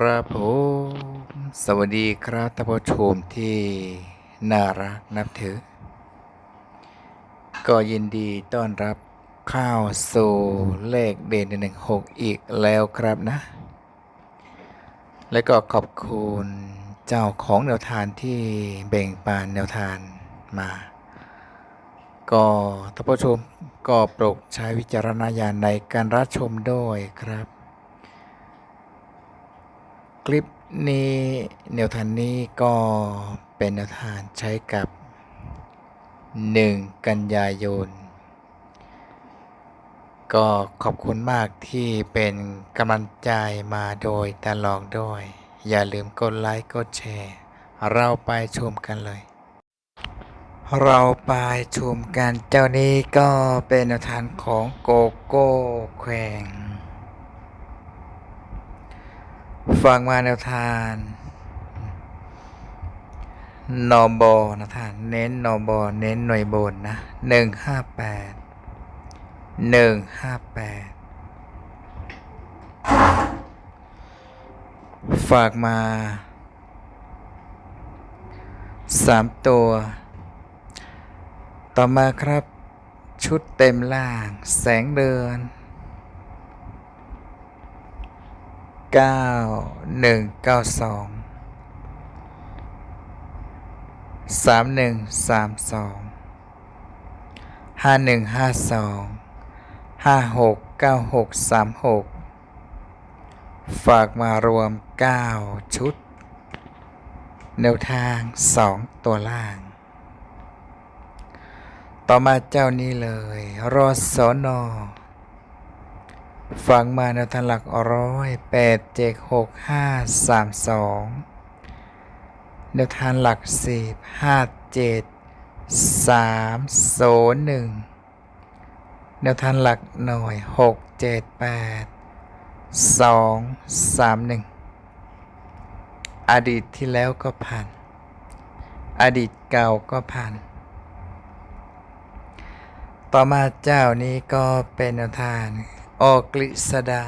ครับผมสวัสดีครับท่านผู้ชมที่น่ารักนับถือ ก็ยินดีต้อนรับเข้าวสู่เลขเด่นหนึ่งหกอีกแล้วครับนะ และก็ขอบคุณเจ้าของแนวทานที่แบ่งปันแนวทานมา ก็ท่านผู้ชมก็โปรดใช้วิจารณญาณในการรับชมด้วยครับ คลิปนี้แนวทางนี้ก็เป็นแนวทางใช้กับ 1 กันยายน ก็ขอบคุณมากที่เป็นกำลังใจมาโดยตลอดด้วย อย่าลืมกดไลค์กดแชร์ เราไปชมกันเลย เราไปชมกันเจ้านี้ก็เป็นแนวทางของโกโก้แขวง ฟังมาแนวทานนอบอนะท่านเน้นนอบอเน้นหน่วยบนนะหนึ่งห้าแปดหนึ่งห้าแปดฝากมาสามตัว ต่อมาครับชุดเต็มล่างแสงเดือน เก้าหนึ่งเก้าสองสามหนึ่งสามสองห้าหนึ่งห้าสองห้าหกเก้าหกสามหกฝากมารวมเก้าชุด แนวทางสองตัวล่าง ต่อมาเจ้านี้เลย รอสอนอ ฟังมาแนวทางหลักร้อยแปดเจ็ดหกห้าสามสองแนวทางหลักสิบห้าเจ็ดสามศูนย์หนึ่งแนวทางหลักหน่วยหกเจ็ดแปดสองสามหนึ่งอดีตที่แล้วก็ผ่าน อดีตเก่าก็ผ่าน ต่อมาเจ้านี้ก็เป็นแนวทาง ออกกฤษดา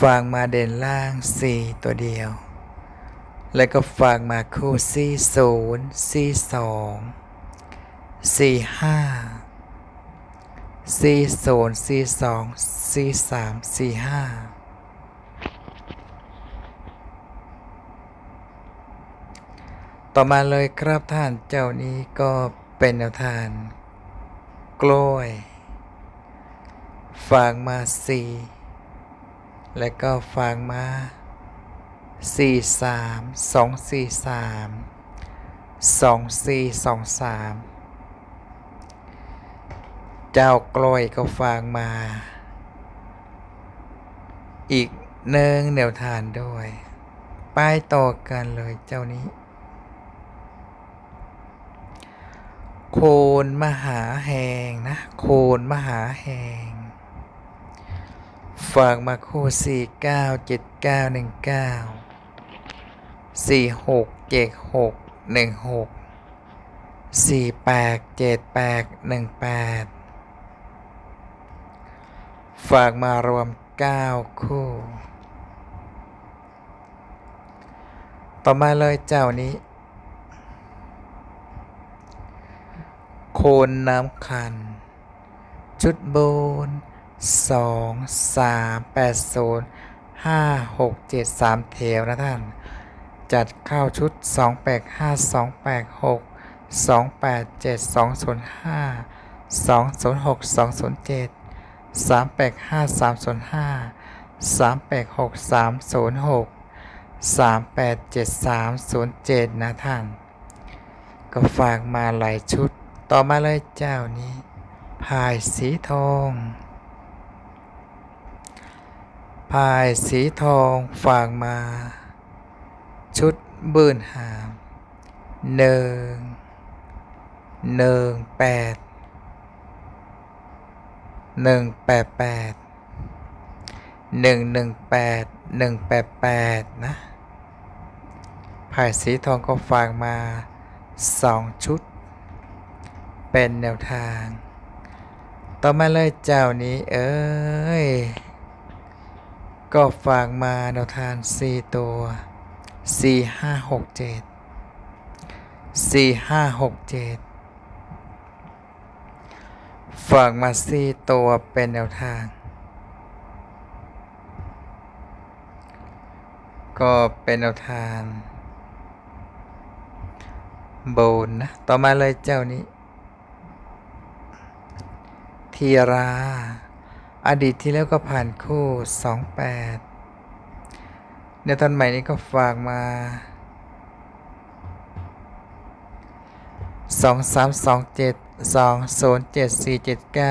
ฟังมาเด่นล่างสี่ตัวเดียว แล้วก็ฟังมาคู่สี่ศูนย์สี่สองสี่ห้าสี่ศูนย์สี่สองสี่สามสี่ห้าต่อมาเลยครับท่านเจ้านี้ก็เป็นแนวทางกล้วย ฟางมาสี่แล้วก็ฟางมาสี่สามสองสี่สามสองสี่สองสามเจ้ากล้อยก็ฟางมา อีกหนึ่งแนวทานด้วย ป้ายต่อกันเลยเจ้านี้ โคนมหาแหงนะ โคนมหาแหง ฝากมาคู่สี่เก้าเจ็ดเก้าหนึ่งเก้าสี่หกเจ็ดหกหนึ่งหกสี่แปดเจ็ดแปดหนึ่งแปดฝากมารวมเก้าคู่ ต่อมาเลยเจ้านี้ โคนน้ำคัน ชุดโบน สองสามแปดศูนย์ห้าหกเจ็ดสามแถวนะท่าน จัดเข้าชุดสองแปดห้าสองแปดหกสองแปดเจ็ดสองศูนย์ห้าสองศูนย์หกสองศูนย์เจ็ดสามแปดห้าสามศูนย์ห้าสามแปดหกสามศูนย์หกสามแปดเจ็ดสามศูนย์เจ็ดนะท่าน ก็ฝากมาหลายชุด ต่อมาเลยเจ้านี้พายสีทอง พายสีทองฝากมา ชุดบืนหามหนึ่งหนึ่งแปดหนึ่งแปดแปดหนึ่งหนึ่งแปดหนึ่งแปดแปดนะพายสีทองก็ฝากมาสองชุด เป็นแนวทาง ต่อมาเลยเจ้านี้เอ้ย ก็ฝากมาแนวทางสี่ตัวสี่ห้าหกเจ็ดสี่ห้าหกเจ็ดฝากมาสี่ตัวเป็นแนวทาง ก็เป็นแนวทางโบนนะ ต่อมาเลยเจ้านี้ ทีรา อดีตที่แล้วก็ผ่านคู่ 28ในตอนใหม่นี้ก็ฝากมา 2 3 2 7 2 0 7 4 7 9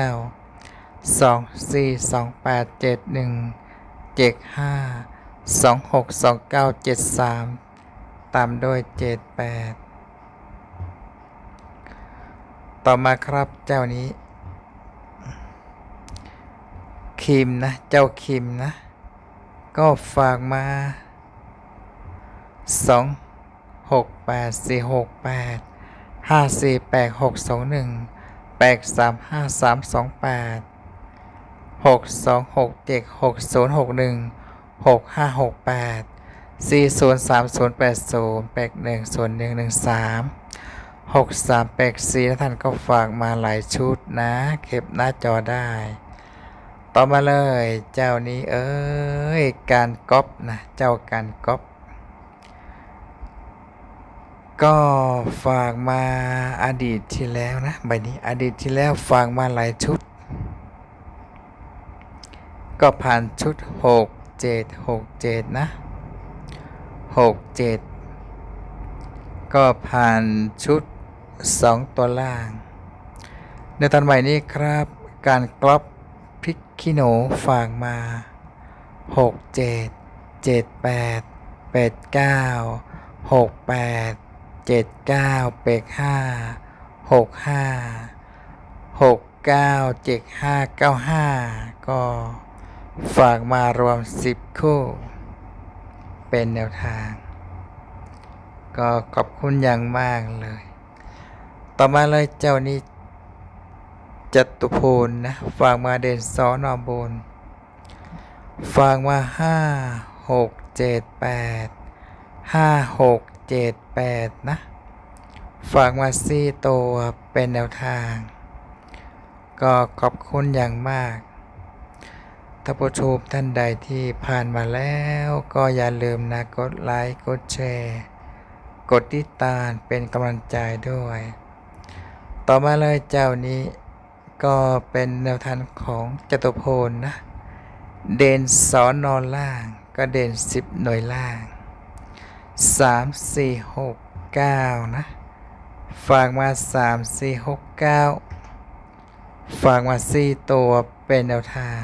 2 4 2 8 7 1 7 5 2 6 2 9 7 3ตามด้วย7 8ต่อมาครับเจ้านี้ คิมนะ เจ้าคิมนะ ก็ฝากมาสองหกแปดสี่หกแปดห้าสี่แปดหกสองหนึ่งแปดสามห้าสามสองแปดหกสองหกเจ็ดหกศูนย์หกหนึ่งหกห้าหกแปดสี่ศูนย์สามศูนย์แปดศูนย์แปดหนึ่งศูนย์หนึ่งหนึ่งสามหกสามแปดสี่ท่านก็ฝากมาหลายชุดนะ เก็บหน้าจอได้ ต่อมาเลยเจ้านี้เอ้ยการก๊อปนะเจ้าการก๊อปก็ฝากมาอดีตที่แล้วนะใบนี้อดีตที่แล้วฝากมาหลายชุด ก็ผ่านชุด 6 7 6 7 นะ 6 7 ก็ผ่านชุด 2 ตัวล่าง ในตอนใหม่นี้ครับการกรอบ ขี้หนูฝากมา 6 7 7 8 8 9 6 8 7 9 8 5 6 5 6 9 7 5 9 5ก็ฝากมารวม10คู่ เป็นแนวทาง ก็ขอบคุณอย่างมากเลย ต่อมาเลยเจ้านี้ จตุพลนะ ฝากมาเด่นสอนอบน ฝากมาห้าหกเจ็ดแปดห้าหกเจ็ดแปดนะ ฝากมาสี่ตัวเป็นแนวทาง ก็ขอบคุณอย่างมากถ้านผู้ชมท่านใดที่ผ่านมาแล้วก็อย่าลืมนะกดไลค์กดแชร์ กดติดตามเป็นกำลังใจด้วย ต่อมาเลยเจ้านี้ ก็เป็นแนวทางของจตุพลนะ เด่นสอนนอนล่าง ก็เด่นสิบหน่วยล่างสามสี่หกเก้านะ ฝากมาสามสี่หกเก้าฝากมาสี่ตัวเป็นแนวทาง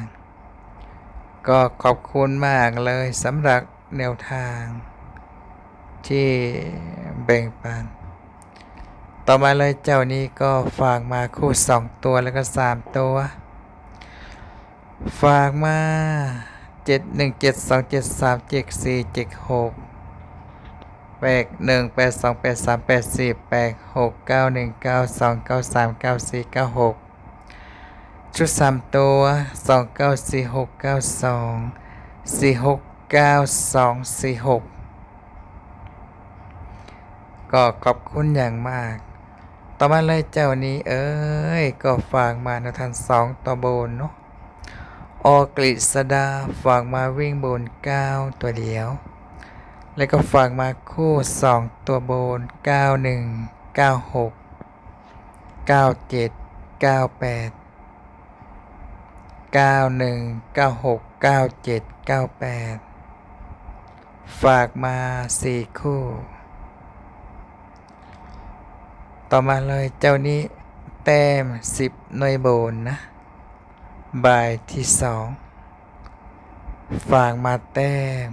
ก็ขอบคุณมากเลยสำหรับแนวทางที่แบ่งปัน ต่อมาเลยเจ้านี้ก็ฝากมาคู่สองตัวแล้วก็สามตัว ฝากมาเจ็ดหนึ่งเจ็ดสองเจ็ดสามเจ็ดสี่เจ็ดหกแปดหนึ่งแปดสองแปดสามแปดสี่แปดหกเก้าหนึ่งเก้าสองเก้าสามเก้าสี่เก้าหกชุดสามตัวสองเก้าสี่หกเก้าสองสี่หกเก้าสองสี่หกก็ขอบคุณอย่างมาก ต่อมาเลยเจ้านี้เอ้ย ก็ฝากมาทันสองตัวบนเนาะออกฤษดาฝากมาวิ่งบนเก้าตัวเดียว แล้วก็ฝากมาคู่สองตัวบนเก้าหนึ่งเก้าหกเก้าเจ็ดเก้าแปดเก้าหนึ่งเก้าหกเก้าเจ็ดเก้าแปดฝากมาสี่คู่ ต่อมาเลยเจ้านี้แต้ม 10 หน่วยโบนนะ บายที่สองฝากมาแต้ม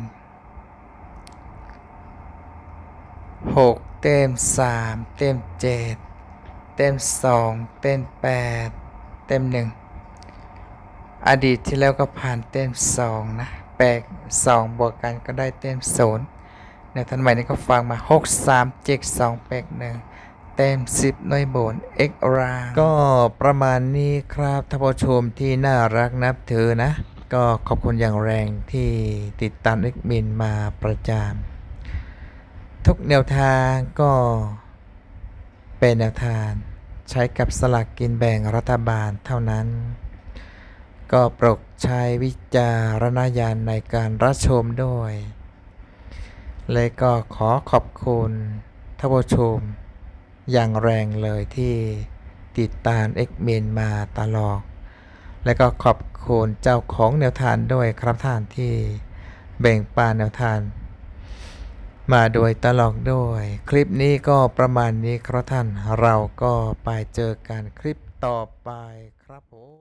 6 เต็ม 3 เต็ม 7 เต็ม 2 เต็ม 8 เต็ม 1 อดีตที่แล้วก็ผ่านเต็ม 2 นะแปลก2บวกกันก็ได้เต็ม 0 ในทันใหม่นี้ก็ฟังมา 6 3 7 2 8 1 เต็มสิบหน่วยโบน X รา ก็ประมาณนี้ครับท่านผู้ชมที่น่ารักนับถือนะ ก็ขอบคุณอย่างแรงที่ติดตามเอ็กมินมาประจานทุกแนวทางก็เป็นแนวทางใช้กับสลากกินแบ่งรัฐบาลเท่านั้น ก็โปรดใช้วิจารณญาณในการรับชมด้วย เลยก็ขอขอบคุณท่านผู้ชม อย่างแรงเลยที่ติดตามเอ็กเมนมาตลอด และก็ขอบคุณเจ้าของแนวทานด้วยครับท่านที่แบ่งปันแนวทานมาโดยตลอดด้วย คลิปนี้ก็ประมาณนี้ครับท่านเราก็ไปเจอกันคลิปต่อไปครับผม